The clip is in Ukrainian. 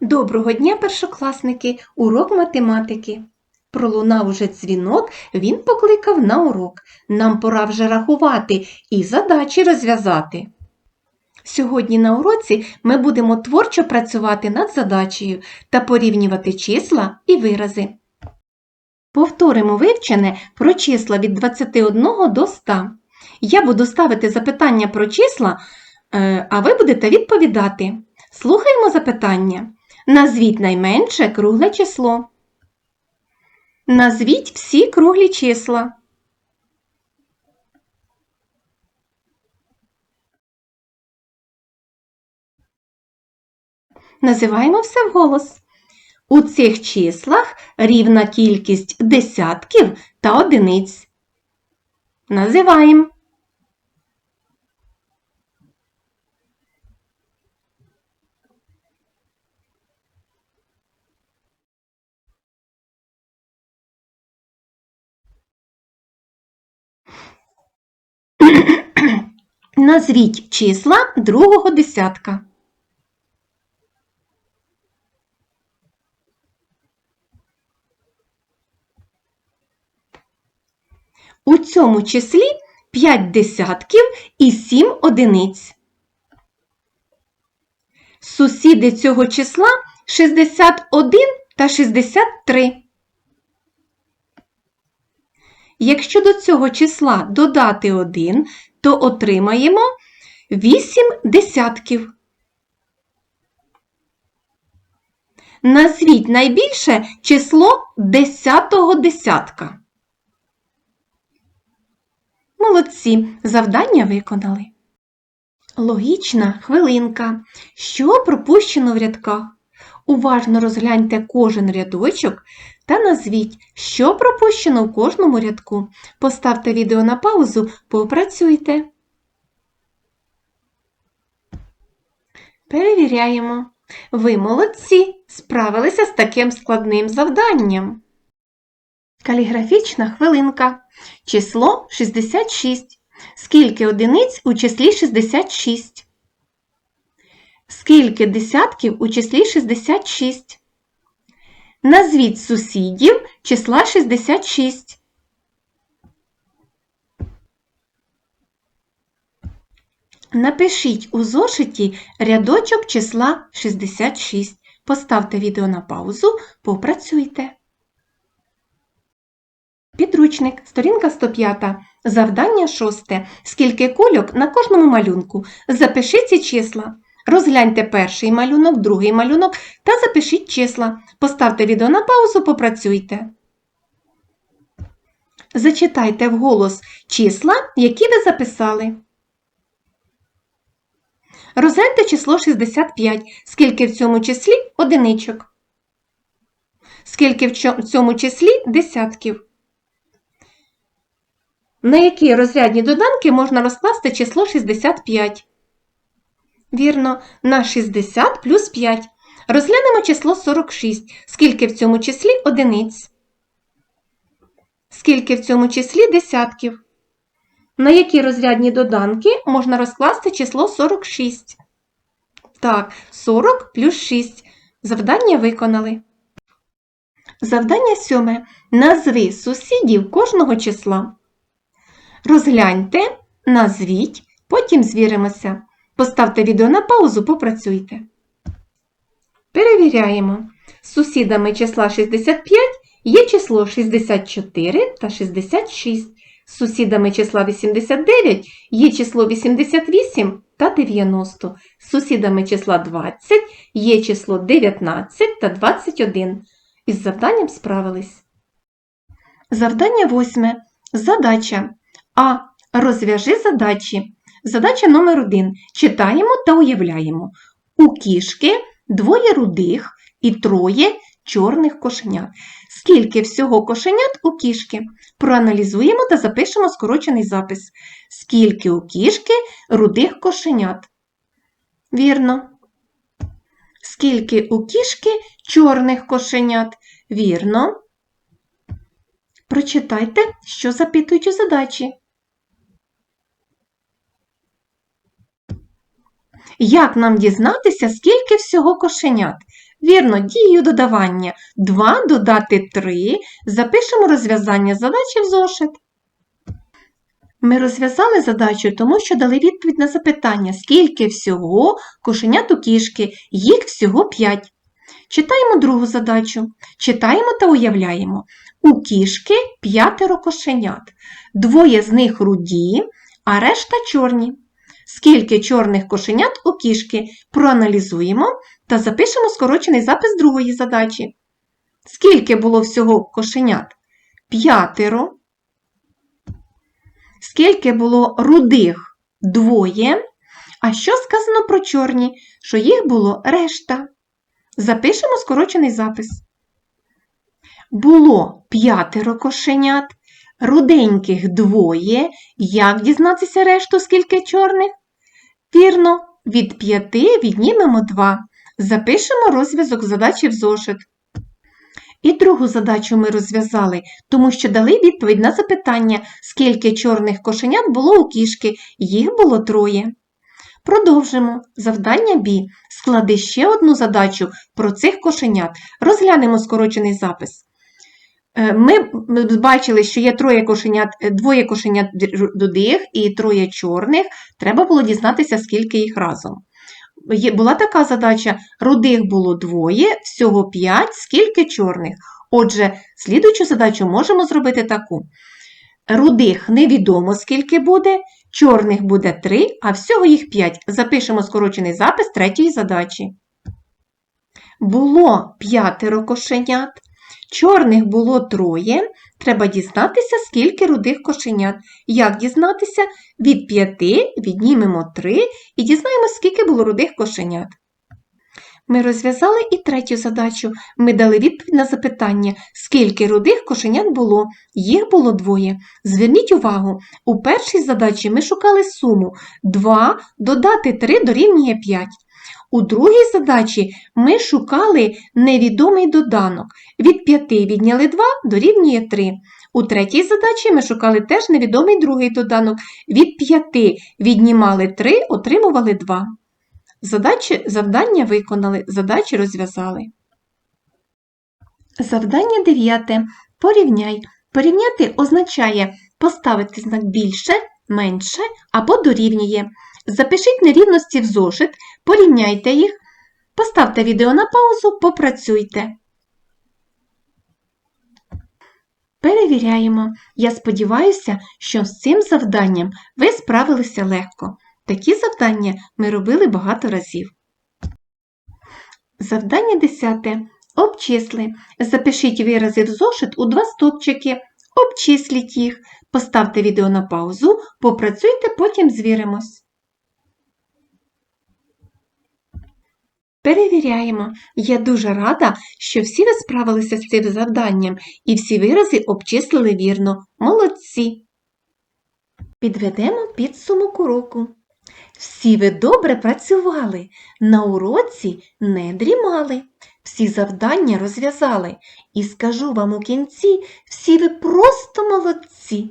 Доброго дня, першокласники! Урок математики. Пролунав уже дзвінок, він покликав на урок. Нам пора вже рахувати і задачі розв'язати. Сьогодні на уроці ми будемо творчо працювати над задачею та порівнювати числа і вирази. Повторимо вивчене про числа від 21 до 100. Я буду ставити запитання про числа, е, а ви будете відповідати. Слухаємо запитання. Назвіть найменше кругле число. Назвіть всі круглі числа. Називаємо все вголос. У цих числах рівна кількість десятків та одиниць. Називаємо. Назвіть числа другого десятка. У цьому числі 5 десятків і 7 одиниць. Сусіди цього числа 61 та 63. Якщо до цього числа додати 1, то отримаємо 8 десятків. Назвіть найбільше число десятого десятка. Молодці, завдання виконали. Логічна хвилинка. Що пропущено в рядках? Уважно розгляньте кожен рядочок та назвіть, що пропущено в кожному рядку. Поставте відео на паузу, попрацюйте. Перевіряємо. Ви молодці, справилися з таким складним завданням. Каліграфічна хвилинка. Число 66. Скільки одиниць у числі 66? Скільки десятків у числі 66? Назвіть сусідів числа 66. Напишіть у зошиті рядочок числа 66. Поставте відео на паузу, попрацюйте. Підручник, сторінка 105. Завдання 6. Скільки кульок на кожному малюнку? Запиши ці числа. Розгляньте перший малюнок, другий малюнок та запишіть числа. Поставте відео на паузу, попрацюйте. Зачитайте вголос числа, які ви записали. Розгляньте число 65. Скільки в цьому числі одиничок? Скільки в цьому числі десятків? На які розрядні доданки можна розкласти число 65? Вірно, на 60 плюс 5. Розглянемо число 46. Скільки в цьому числі одиниць? Скільки в цьому числі десятків? На які розрядні доданки можна розкласти число 46? Так, 40 плюс 6. Завдання виконали. Завдання сьоме. Назви сусідів кожного числа. Розгляньте, назвіть, потім звіримося. Поставте відео на паузу, попрацюйте. Перевіряємо. З сусідами числа 65 є число 64 та 66. З сусідами числа 89 є число 88 та 90. З сусідами числа 20 є число 19 та 21. Із завданням справились. Завдання восьме. Задача. А. Розв'яжи задачі. Задача номер 1. Читаємо та уявляємо. У кішки двоє рудих і троє чорних кошенят. Скільки всього кошенят у кішки? Проаналізуємо та запишемо скорочений запис. Скільки у кішки рудих кошенят? Вірно. Скільки у кішки чорних кошенят? Вірно. Прочитайте, що запитують у задачі. Як нам дізнатися, скільки всього кошенят? Вірно, дією додавання. 2 додати 3. Запишемо розв'язання задачі в зошит. Ми розв'язали задачу, тому що дали відповідь на запитання, скільки всього кошенят у кішки, їх всього 5. Читаємо другу задачу. Читаємо та уявляємо. У кішки п'ятеро кошенят. Двоє з них руді, а решта чорні. Скільки чорних кошенят у кішки проаналізуємо та запишемо скорочений запис другої задачі. Скільки було всього кошенят? П'ятеро. Скільки було рудих? Двоє. А що сказано про чорні? Що їх було решта. Запишемо скорочений запис. Було п'ятеро кошенят, руденьких двоє. Як дізнатися решту, скільки чорних? Вірно, від п'яти віднімемо два. Запишемо розв'язок задачі в зошит. І другу задачу ми розв'язали, тому що дали відповідь на запитання, скільки чорних кошенят було у кішки, їх було троє. Продовжимо. Завдання Б. Склади ще одну задачу про цих кошенят. Розглянемо скорочений запис. Е, Ми бачили, що є троє кошенят, е, двоє кошенят рудих і троє чорних. Треба було дізнатися, скільки їх разом. Була така задача: рудих було двоє, всього п'ять, скільки чорних. Отже, слідуючу задачу можемо зробити таку. Рудих невідомо скільки буде, чорних буде 3, а всього їх 5. Запишемо скорочений запис третьої задачі. Було п'ятеро кошенят, чорних було троє. Треба дізнатися, скільки рудих кошенят. Як дізнатися? Від 5 віднімемо 3 і дізнаємося, скільки було рудих кошенят. Ми розв'язали і третю задачу. Ми дали відповідь на запитання, скільки рудих кошенят було. Їх було двоє. Зверніть увагу, у першій задачі ми шукали суму 2 додати 3 дорівнює 5. У другій задачі ми шукали невідомий доданок. Від 5 відняли 2 дорівнює 3. У третій задачі ми шукали теж невідомий другий доданок. Від 5 віднімали 3, отримували 2. Задачі, завдання виконали, задачі розв'язали. Завдання 9. Порівняй. Порівняти означає поставити знак більше, менше або дорівнює. Запишіть нерівності в зошит, порівняйте їх, поставте відео на паузу, попрацюйте. Перевіряємо. Я сподіваюся, що з цим завданням ви справилися легко. Такі завдання ми робили багато разів. Завдання 10. Обчисли. Запишіть вирази в зошит у два стопчики. Обчисліть їх. Поставте відео на паузу, попрацюйте, потім звіримось. Перевіряємо. Я дуже рада, що всі ви справилися з цим завданням і всі вирази обчислили вірно. Молодці! Підведемо підсумок уроку. Всі ви добре працювали, на уроці не дрімали, всі завдання розв'язали. І скажу вам у кінці, всі ви просто молодці.